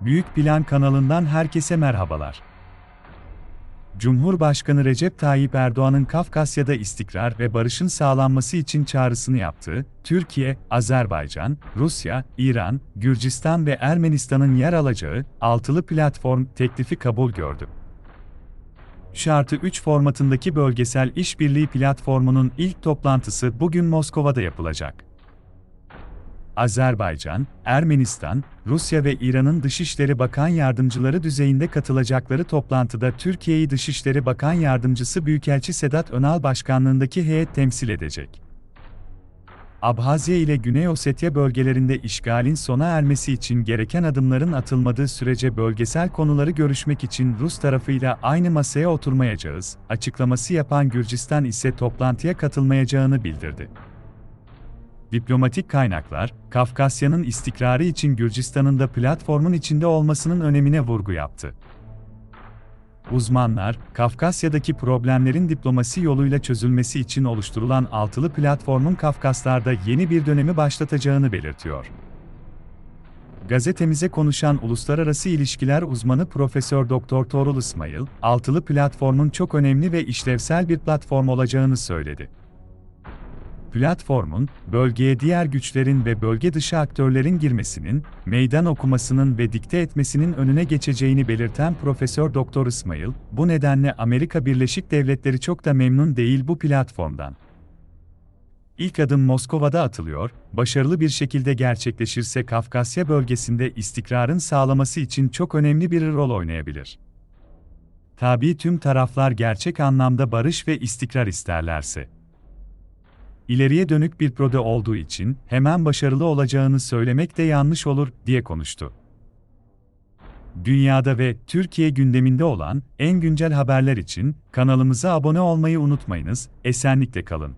Büyük Plan kanalından herkese merhabalar. Cumhurbaşkanı Recep Tayyip Erdoğan'ın Kafkasya'da istikrar ve barışın sağlanması için çağrısını yaptığı, Türkiye, Azerbaycan, Rusya, İran, Gürcistan ve Ermenistan'ın yer alacağı altılı platform teklifi kabul gördü. Şartı 3 formatındaki bölgesel işbirliği platformunun ilk toplantısı bugün Moskova'da yapılacak. Azerbaycan, Ermenistan, Rusya ve İran'ın Dışişleri Bakan Yardımcıları düzeyinde katılacakları toplantıda Türkiye'yi Dışişleri Bakan Yardımcısı Büyükelçi Sedat Önal başkanlığındaki heyet temsil edecek. Abhazya ile Güney Ossetya bölgelerinde işgalin sona ermesi için gereken adımların atılmadığı sürece bölgesel konuları görüşmek için Rus tarafıyla aynı masaya oturmayacağız, açıklaması yapan Gürcistan ise toplantıya katılmayacağını bildirdi. Diplomatik kaynaklar, Kafkasya'nın istikrarı için Gürcistan'ın da platformun içinde olmasının önemine vurgu yaptı. Uzmanlar, Kafkasya'daki problemlerin diplomasi yoluyla çözülmesi için oluşturulan altılı platformun Kafkaslar'da yeni bir dönemi başlatacağını belirtiyor. Gazetemize konuşan uluslararası ilişkiler uzmanı Profesör Doktor Torul İsmail, altılı platformun çok önemli ve işlevsel bir platform olacağını söyledi platformun, bölgeye diğer güçlerin ve bölge dışı aktörlerin girmesinin, meydan okumasının ve dikte etmesinin önüne geçeceğini belirten Profesör Doktor İsmail, bu nedenle Amerika Birleşik Devletleri çok da memnun değil bu platformdan. İlk adım Moskova'da atılıyor, başarılı bir şekilde gerçekleşirse Kafkasya bölgesinde istikrarın sağlaması için çok önemli bir rol oynayabilir. Tabii tüm taraflar gerçek anlamda barış ve istikrar isterlerse ileriye dönük bir proje olduğu için hemen başarılı olacağını söylemek de yanlış olur diye konuştu. Dünyada ve Türkiye gündeminde olan en güncel haberler için kanalımıza abone olmayı unutmayınız. Esenlikle kalın.